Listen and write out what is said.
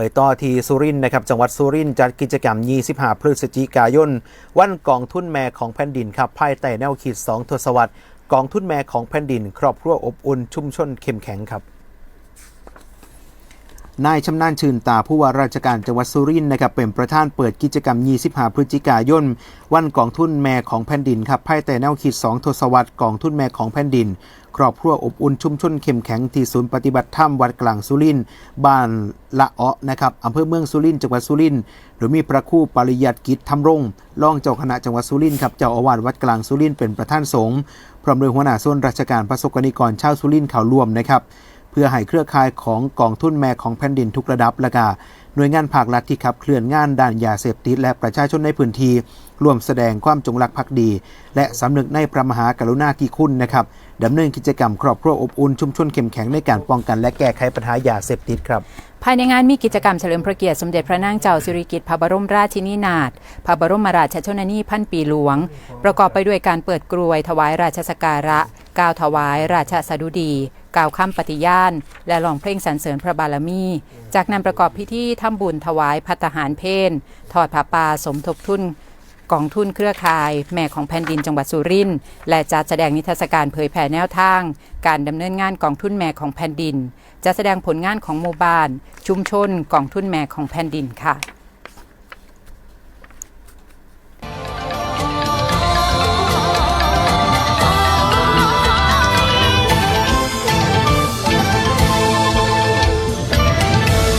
ไปต่อที่สุรินทร์นะครับจังหวัดสุรินทร์จัดกิจกรรม 25 พฤศจิกายน วันกองทุนแม่ของแผ่นดินครับภายใต้แนวคิด 2 ทศวรรษกองทุนแม่ของแผ่นดิน ครอบครัวอบอุ่นชุมชนเข้มแข็งครับ นายชำนาญชื่นตาผู้ว่าราชการจังหวัดสุรินทร์นะครับเป็นประธานเปิดกิจกรรม 25 พฤศจิกายน วันกองทุนแม่ของแผ่นดินครับภายใต้แนวคิด 2 ทศวรรษกองทุนแม่ของแผ่นดิน ครอบครัวอบอุ่นชุมชนเข้มแข็งที่ศูนย์ปฏิบัติธรรมวัดกลางสุรินทร์บ้านละเอ้อนะครับอำเภอเมืองสุรินทร์จังหวัดสุรินทร์โดยมีพระครู่ปริยัติกิจธรรมรงรองเจ้าคณะจังหวัดสุรินทร์ครับเจ้าอาวาสวัดกลางสุรินทร์เป็นประธานสงฆ์พร้อมด้วยหัวหน้าส่วนราชการประสกนิกรชาวสุรินทร์เขาร่วมนะครับ เพื่อให้เครือข่ายของกองทุนแม่ของแผ่นดินทุกระดับและกาหน่วยงานภาครัฐที่ขับเคลื่อนงานด้านยาเสพติดและประชาชนในพื้นที่ร่วมแสดงความจงรักภักดี และสำนึกในพระมหากรุณาธิคุณนะครับดำเนินกิจกรรมครอบครัวอบอุ่นชุมชนเข้มแข็งในการป้องกันและแก้ไขปัญหายาเสพติดครับภายในงานมีกิจกรรมเฉลิมพระเกียรติสมเด็จพระนางเจ้าสิริกิติ์พระบรมราชินีนาถพระบรมราชชนนีพันปีหลวง ประกอบไปด้วยการเปิดกรวยถวายราชสการะกล่าวถวายราชสดุดี กล่าวคำปฏิญาณ และร้องเพลงสรรเสริญพระบารมี จากนั้นประกอบพิธีทำบุญถวายพัตหารเพนทอดผ้าป่าสมทบทุนกองทุนเครือข่าย แม่ของแผ่นดินจังหวัดสุรินทร์และจัดแสดงนิทรรศการเผยแผ่แนวทาง การดำเนินงานกองทุนแม่ของแผ่นดินจะแสดงผลงานของหมู่บ้าน ชุมชนกองทุนแม่ของแผ่นดินค่ะ